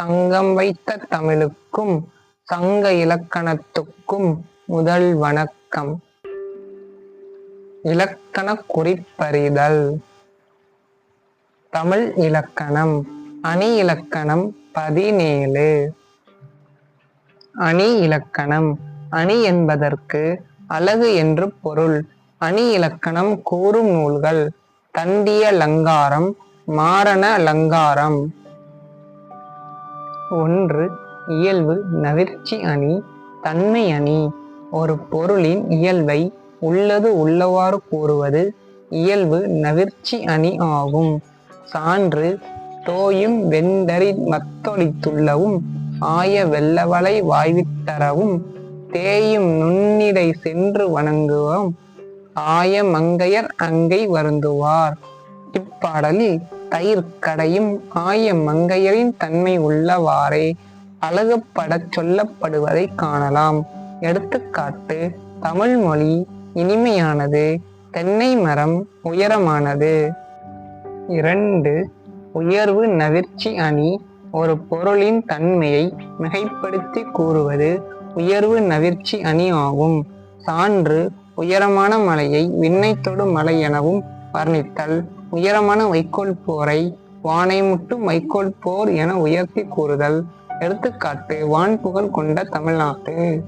சங்கம் வைத்த தமிழுக்கும் சங்க இலக்கணத்துக்கும் முதல் வணக்கம். இலக்கண குறிப்பறிதல். தமிழ் இலக்கணம் அணி இலக்கணம் பதினேழு. அணி இலக்கணம் அணி என்பதற்கு அழகு என்று பொருள். அணி இலக்கணம் கூறும் நூல்கள் தண்டிய லங்காரம் மாரண லங்காரம். ஒன்று இயல்பு நவிர்ச்சி அணி தன்மை அணி. ஒரு பொருளின் இயல்பை உள்ளது உள்ளவாறு கூறுவது இயல்பு நவிர்ச்சி அணி ஆகும். சான்று தோயும் வெண்டரி மத்தொழித்துள்ளவும் ஆய வெள்ளவளை வாய்வித்தரவும் தேயும் நுண்ணிடை சென்று வணங்குவோம் ஆய மங்கையர் அங்கை வருந்துவார். இப்பாடலில் தயிர் கடையும் ஆய மங்கையரின் தன்மை உள்ளவாறே அழகுப்படச் சொல்லப்படுவதை காணலாம். எடுத்துக்காட்டு தமிழ் மொழி இனிமையானது தென்னை மரம் உயரமானது. இரண்டு உயர்வு நவிர்ச்சி அணி ஒரு பொருளின் தன்மையை மிகைப்படுத்தி கூறுவது உயர்வு நவிர்ச்சி அணி ஆகும். சான்று உயரமான மலையை விண்ணை தொடு மலை எனவும் வர்ணித்தல். உயரமான வைக்கோல் போரை வானை முட்டும் வைக்கோல் போர் என உயர்த்தி கூறுதல். எடுத்துக்காட்டு வான் புகழ் கொண்ட தமிழ்நாட்டு.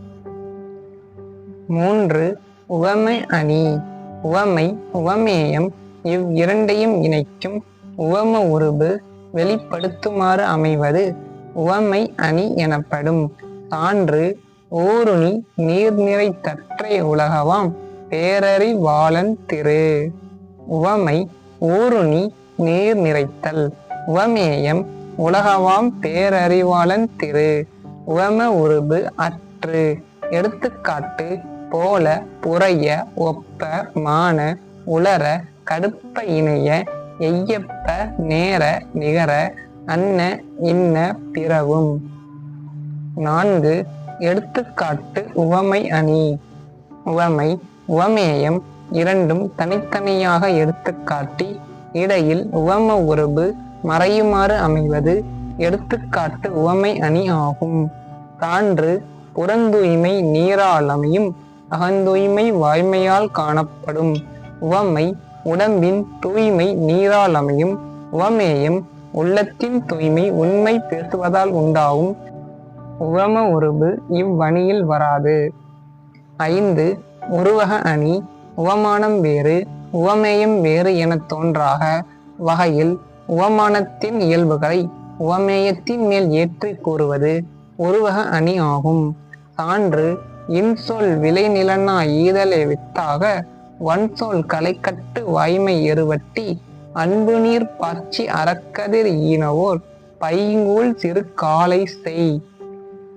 மூன்று உவமை அணி. உவமை உவமேயம். இவ் இரண்டையும் இணைக்கும். உவம உருபு வெளிப்படுத்துமாறு அமைவது உவமை அணி எனப்படும். சான்று ஊருணி நீர்நிறை தற்றை உலகவாம். பேரறிவாளன் திரு. உவமை ஊருணி நீர் நிறைத்தல் உவமேயம் உலகவாம் பேரறிவாளன் திரு. உவம உருபு அற்று. எடுத்துக்காட்டு போல புறைய ஒப்ப மான உளர கடுப்ப இணைய எய்யப்ப நேர நிகர அன்ன இன்ன பிறவும். நான்கு எடுத்துக்காட்டு உவமை அணி. உவமை உவமேயம் இரண்டும் தனித்தனியாக எடுத்துக்காட்டி இடையில் உவம உருபு மறையுமாறு அமைவது எடுத்துக்காட்டு உவமை அணி ஆகும். சான்று புறந்தூய்மை நீரால் அமையும் அகந்தூய்மை வாய்மையால் காணப்படும். உவமை உடம்பின் தூய்மை நீரால் அமையும் உவமேயம் உள்ளத்தின் தூய்மை உண்மை பேசுவதால் உண்டாகும். உவம உருபு இவ்வணியில் வராது. ஐந்து உருவக அணி உவமானம் வேறு உவமேயம் வேறு என தோன்றாக வகையில் உவமானத்தின் இயல்புகளை உவமேயத்தின் மேல் ஏற்றி கூறுவது உருவக அணி ஆகும். சான்று இன்சொல் விளைநிலனா ஈதலை வித்தாக வன்சொல் கலைக்கட்டு வாய்மை எருவட்டி அன்பு நீர் பாய்ச்சி அறக்கதிர் ஈனவோர் பைங்கூல் சிறு காலை செய்.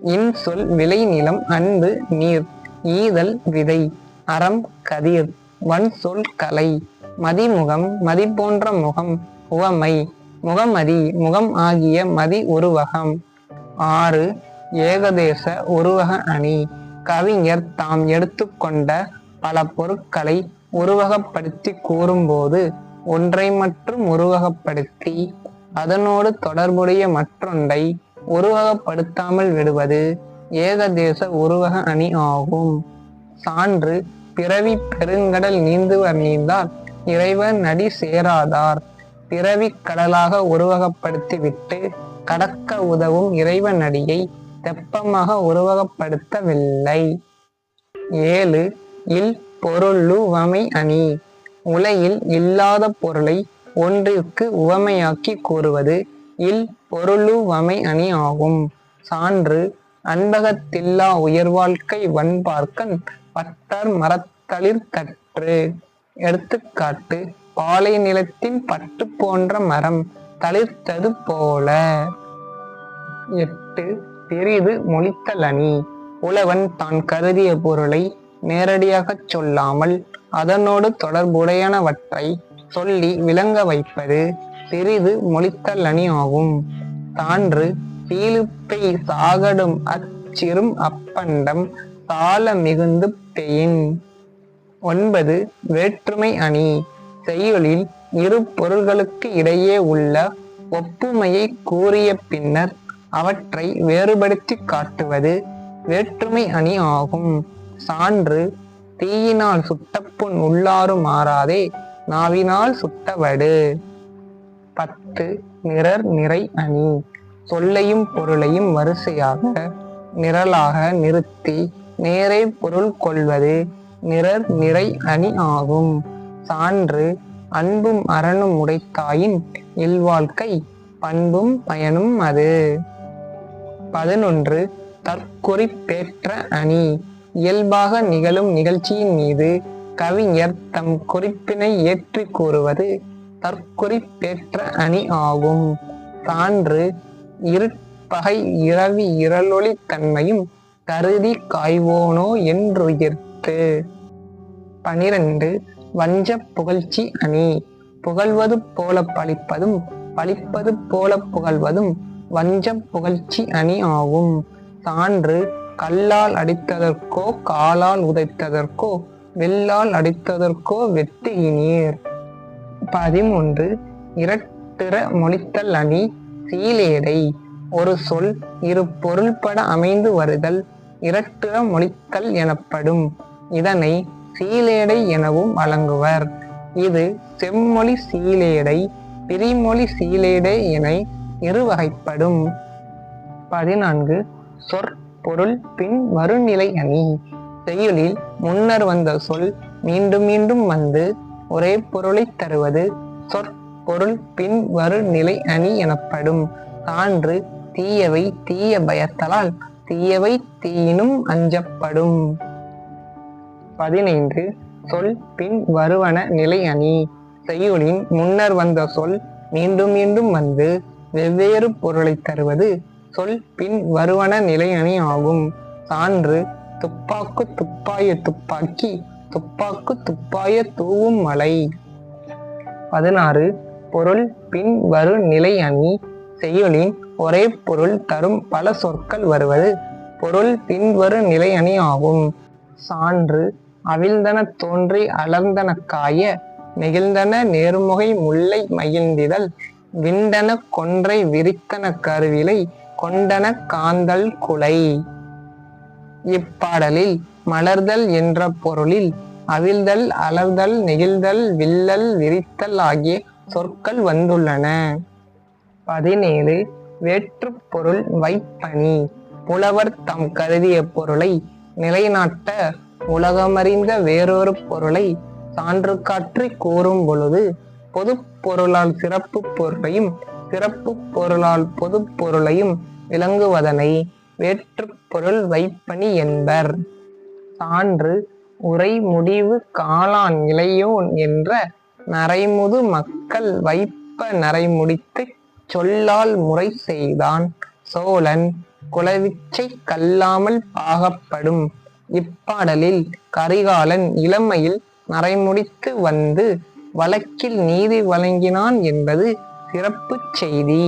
இன்சொல் விளைநிலம் அன்பு நீர் ஈதல் விதை. அறம் கதிர் வன்சொல் கலை மதிமுகம் மதி போன்ற முகம் உவமை முகமதி முகம் ஆகிய மதி உருவகம். ஆறு ஏகதேச உருவக அணி கவிஞர் தாம் எடுத்துக்கொண்ட பல பொருட்களை உருவகப்படுத்தி கூறும்போது ஒன்றை மட்டும் உருவகப்படுத்தி அதனோடு தொடர்புடைய மற்றொன்றை உருவகப்படுத்தாமல் விடுவது ஏகதேச உருவக அணி ஆகும். சான்று பிறவி பெருங்கடல் நீந்துவர் நீந்தார் இறைவன் நடி சேராதார். பிறவி கடலாக உருவகப்படுத்தி விட்டு கடக்க உதவும் இறைவன் அடியை தெப்பமாக உருவகப்படுத்தவில்லை. ஏழு இல் பொருளு உவமை அணி. உலகில் இல்லாத பொருளை ஒன்றிற்கு உவமையாக்கி கூறுவது இல் பொருளு வமை அணி ஆகும். சான்று அன்பகத்தில்லா உயர்வாழ்க்கை வன்பார்க்கன் பட்டர் மரத்தளிர் கற்று எடுத்துக்காட்டு பாலை நிலத்தின் பட்டு போன்ற மரம் தளிர்த்தது போல. எட்டு பெரிது மொழித்தல் உழவன் தான் கருதிய பொருளை நேரடியாகச் சொல்லாமல் அதனோடு தொடர்புடையனவற்றை சொல்லி விளங்க வைப்பது பெரிது மொழித்தல் அணி ஆகும். சான்று பீலுப்பை சாகடும் அச்சிறும் அப்பண்டம் சால மிகுந்து பெயின் ஒன்பது வேற்றுமை அணி. செய்யுளில் இரு பொருள்களுக்கு இடையே உள்ள ஒப்புமையை கூறிய பின்னர் அவற்றை வேறுபடுத்தி காட்டுவது வேற்றுமை அணி ஆகும். சான்று தீயினால் சுட்டப்புண் உள்ளாறு மாறாதே நாவினால் சுட்டவடு. பத்து நிரர் நிறை அணி. சொல்லையும் பொருளையும் வரிசையாக நிரலாக நிறுத்தி நேரே பொருள் கொள்வது நிறர் நிறை அணி ஆகும். சான்று அன்பும் அறனும் உடைத்தாயின் இல்வாழ்க்கை பண்பும் பயனும் அது. பதினொன்று தற்குறிப்பேற்ற அணி இயல்பாக நிகழும் நிகழ்ச்சியின் மீது கவிஞர் தம் குறிப்பினை ஏற்றி கூறுவது தற்குறிப்பேற்ற அணி ஆகும். சான்று இருட்பகை இரவி இரளொளி தன்மையும் கருதி காய்வோனோ என்றுயிர்த்து பனிரெண்டு வஞ்ச புகழ்ச்சி அணி. புகழ்வது போல பழிப்பதும் பழிப்பது போல புகழ்வதும் வஞ்சம் புகழ்ச்சி அணி ஆகும். சான்று கல்லால் அடித்ததற்கோ காலால் உதைத்ததற்கோ வெல்லால் அடித்ததற்கோ வெத்தியினீர் பதிமூன்று இரட்டிற மொழித்தல் அணி சீலேடை. ஒரு சொல் இரு பொருள்பட அமைந்து வருதல் இரட்டுற மொழித்தல் எனப்படும். இதனை சீலேடை எனவும் வழங்குவர். இது செம்மொழி சீலேடை பிரிமொழி சீலேடை என இருவகைப்படும். பதினான்கு. சொற்பொருள் பின் வருநிலை அணி. செயலில் முன்னர் வந்த சொல் மீண்டும் மீண்டும் வந்து ஒரே பொருளை தருவது சொற்பொருள் பின் வருநிலை அணி எனப்படும். சான்று தீயவை தீய பயத்தலால் தீயவை தீயினும் அஞ்சப்படும். பதினைந்து. சொல் பின் வருவன நிலை அணி. செய்யுளின் முன்னர் வந்த சொல் மீண்டும் மீண்டும் வந்து வெவ்வேறு பொருளை தருவது சொல் பின் வருவன நிலை அணி ஆகும். சான்று துப்பாக்கு துப்பாய துப்பாக்கி துப்பாக்கு துப்பாய தூவும் மலை. பதினாறு. பொருள் பின் வரு நிலை அணி. செய்யுளின் ஒரே பொருள் தரும் பல சொற்கள் வருவது. பொருள் பின்வரு நிலையணி ஆகும். சான்று அவிழ்ந்தன தோன்றி அலர்ந்தன காய நெகிழ்ந்தன நேர்முகை முல்லை மகிழ்ந்திதழ் விண்டன கொன்றை விரித்தன கருவிலை கொண்டன காந்தல் குலை. இப்பாடலில் மலர்தல் என்ற பொருளில் அவிழ்தல் அலர்தல் நெகிழ்தல் வில்லல் விரித்தல் ஆகிய சொற்கள் வந்துள்ளன. பதினேழு வேற்று பொருள் வைப்பணி புலவர் தம் கருதிய பொருளை நிலைநாட்ட உலகமறிந்த வேறொரு பொருளை சான்று காற்றி கூறும் பொழுது பொது பொருளால் சிறப்பு பொருளையும் சிறப்பு பொருளால் பொது பொருளையும் விளங்குவதனை வேற்று பொருள் வைப்பணி என்பர். சான்று உரை முடிவு காளான் இளையோன் என்ற நரைமுது மக்கள் வைப்ப நரைமுடித்து சொல்லால் முறை செய்தான். சோழன் குலவிச்சை கல்லாமல் பாகப்படும். இப்பாடலில் கரிகாலன் இளமையில் நரைமுடித்து வந்து வழக்கில் நீதி வழங்கினான் என்பது சிறப்புச் செய்தி.